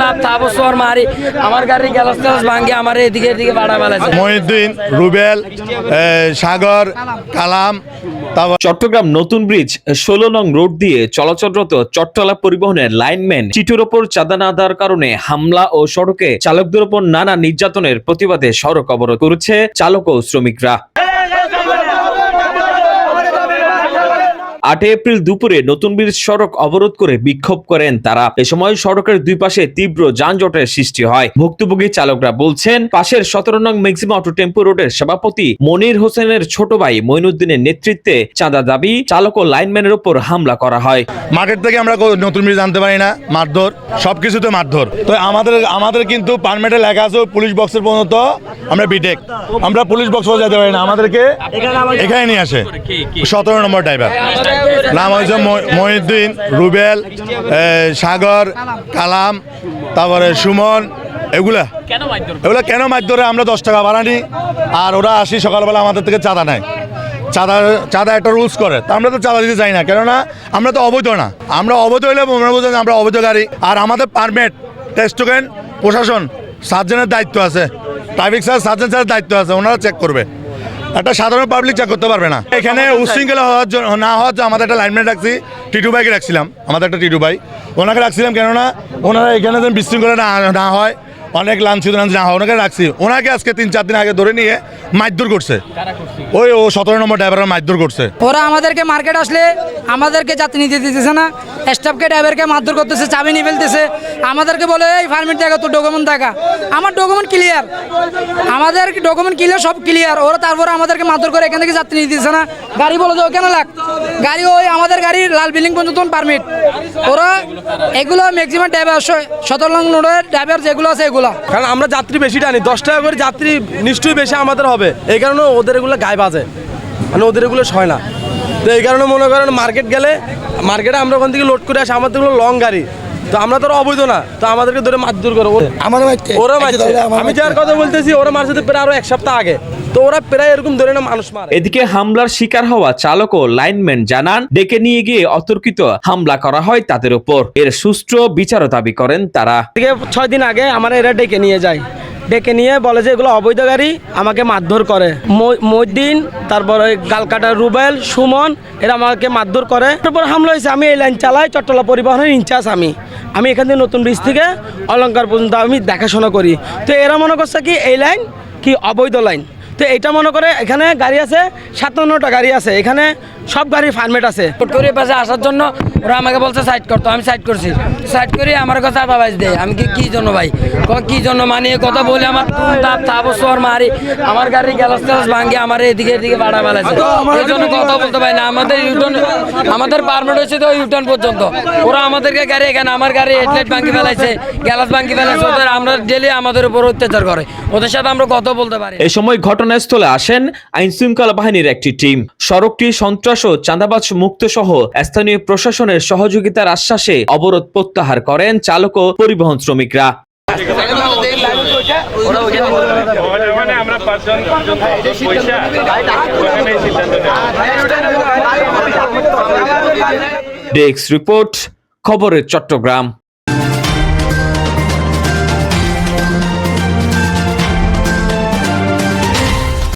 তাপ তাপস মারি আমার গাড়ি গ্যালাস ট্যালাস ভাঙ্গে আমার এদিকে এদিকে বাড়া বেলাছে মহিউদ্দিন রুবেল সাগর কালাম চট্টগ্রাম নতুন ব্রিজ ষোলো নং রোড দিয়ে চলাচলরত চট্টলা পরিবহনের লাইনম্যান চিটুর ওপর চাঁদা না দেওয়ার কারণে হামলা ও সড়কে চালকদের ওপর নানা নির্যাতনের প্রতিবাদে সড়ক অবরোধ করেছে চালক ও শ্রমিকরা। আটই এপ্রিল দুপুরে নতুন ব্রিজ সড়ক অবরোধ করে বিক্ষোভ করেন তারা। এ সময় সড়কের দুই পাশে তীব্র যানজটের সৃষ্টি হয়। ভুক্তভোগী চালকরা বলছেন পাশের সতেরো নং ম্যাক্সিমাম অটো টেম্পো রোডের সভাপতি মনির হোসেনের ছোট ভাই মইনুদ্দিনের নেতৃত্বে চাঁদা দাবি চালক ও লাইনম্যানের উপর হামলা করা হয়। মার্কেট থেকে আমরা নতুন ব্রিজ আনতে পারি না। মারধর সবকিছুতে মারধর। তো আমাদের আমাদের কিন্তু পারমিটে লেখা আছে পুলিশ বক্সের পর্যন্ত আমরা বিটেক আমরা পুলিশ বক্স যেতে পারি না। আমাদেরকে এখানে নিয়ে আসে। সতেরো নম্বর ড্রাইভার নাম হয়েছে মহি- মহিউদ্দিন রুবেল সাগর কালাম তারপরে সুমন এগুলা। এগুলা কেন মারধরে আমরা দশ টাকা বাড়ানি আর ওরা আসি সকালবেলা আমাদের থেকে চাঁদা নেয়। চাঁদা চাঁদা একটা রুলস করে। তা আমরা তো চাঁদা দিতে চাই না কেননা আমরা তো অবৈধ না। আমরা অবৈধ হইলে মনে বোঝেন আমরা অবৈধ গাড়ি। আর আমাদের পারমিট টেস্ট টোকেন প্রশাসন সার্জনের দায়িত্ব আছে। ট্রাফিক স্যার সার্জন স্যারের দায়িত্ব আছে ওনারা চেক করবে। একটা সাধারণ পাবলিক চেক করতে পারবে না। এখানে উশৃঙ্খলা হওয়ার জন্য না হওয়ার জন্য আমাদের একটা লাইনম্যান রাখছি, টিটু বাইকে রাখছিলাম, আমাদের একটা টিটু বাই ওনাকে রাখছিলাম কেননা ওনারা এখানে যেন বিশৃঙ্খলা না না হয়, অনেক লাঞ্ছিত লাঞ্ছিত না হয়, ওনাকে রাখছি। ওনাকে আজকে তিন চার দিন আগে ধরে নিয়ে মারধর করছে। ওই ও সতেরো নম্বর ড্রাইভার মারধর করছে। ওরা আমাদেরকে মার্কেট আসলে আমাদেরকে যাত্রী নিতে দিতেছে না স্টাফকে ড্রাইভারকে মারধর করতেছে, চাবি নিয়ে ফেলতেছে। আমাদেরকে বলে, এই ফার্মিট দেখা তোর ডকুমেন্ট দেখা। আমার ডকুমেন্ট ক্লিয়ার আমাদের ডকুমেন্ট ক্লিয়ার সব ক্লিয়ার ওরা তারপরে আমাদেরকে মারধর করে এখান থেকে যাত্রী নিতে দিতেছে না। গাড়ি বলে যে ওখানে লাগ? গাড়ি ওই আমাদের গাড়ি, লাল বিল্ডিং পর্যন্ত পারমিট ওরা এগুলো ম্যাক্সিমাম ড্রাইভার সতেরো রোডের ড্রাইভার যেগুলো আছে এগুলো। কারণ আমরা যাত্রী বেশি টানি, দশ টাকা করে যাত্রী নিশ্চয়ই বেশি আমাদের হবে। এই কারণে ওদের এগুলো গায়ে বাজে মানে ওদের এগুলো সয় না। তো এই কারণে মনে করেন মার্কেট গেলে মার্কেটে আমরা ওখান থেকে লোড করে আসি আমাদের লং গাড়ি। তো আমরা তো আর অবৈধ না তো আমাদেরকে ধরে মারধর করে। আমার ওরা মারছে। আমি যার কথা বলতেছি ওরা মারছে তো প্রায় আরও এক সপ্তাহ আগে। তো ওরা প্রায় এরকম ধরে না মানুষ মারে। এদিকে হামলার শিকার হওয়া চালক ও লাইনম্যান জানান ডেকে নিয়ে গিয়ে অতর্কিত হামলা করা হয় তাদের উপর। এর সুষ্ঠু বিচারও দাবি করেন তারা। থেকে ছয় দিন আগে আমার এরা ডেকে নিয়ে যায়। ডেকে নিয়ে বলে যে এগুলো অবৈধ গাড়ি, আমাকে মারধর করে। মইদিন তারপরে গালকাটা রুবেল, সুমন, এরা আমাকে মারধর করে। তারপর হামলা হয়েছে, আমি এই লাইন চালাই চট্টলা পরিবহনের ইনচার্জ আমি। আমি এখান থেকে নতুন ব্রিজ থেকে অলঙ্কার পর্যন্ত আমি দেখাশোনা করি। তো এরা মনে করছে কি, এই লাইন কি অবৈধ লাইন? তো এটা মনে করে এখানে গাড়ি আছে সাতান্নটা গাড়ি আছে। এখানে সব গাড়ির ফার্মেট আছে। করে পাশে আসার জন্য ওরা আমাকে বলছে সাইড করতো আমি সাইড করছি। সাইড করে আমার কথা বাবাজ দেয় আমি কি কি জন্য ভাই? ক- কি জন্য মানে কথা বলে আমার তাপ তাপস ওর মারি আমার গাড়ি গ্যালাস ট্যালাস ভাঙ্গে আমার এদিকে এদিকে বাড়া বেলাছে এই জন্য কথা বলতে পারি না আমাদের ইউটার্ন আমাদের পারমিট হচ্ছে তো ইউটার্ন পর্যন্ত। ওরা আমাদেরকে গাড়ি এখানে আমার গাড়ি হেডলাইট ভাঙ্গি ফেলাইছে গ্যালাস ভাঙ্গি ফেলাইছে ওদের আমরা ডেলি আমাদের উপর অত্যাচার করে। ওদের সাথে আমরা কথা বলতে পারি। এই সময় ঘটনাস্থলে আসেন আইন শৃঙ্খলা বাহিনীর একটি টিম। সড়কটি সন্ত্রাস ও চাঁদাবাজ মুক্ত সহ স্থানীয় প্রশাসনের সহযোগিতার আশ্বাসে অবরোধ প্রত্যাহার করেন চালক ও পরিবহন শ্রমিকরা। ডেস্ক রিপোর্ট, খবরের চট্টগ্রাম।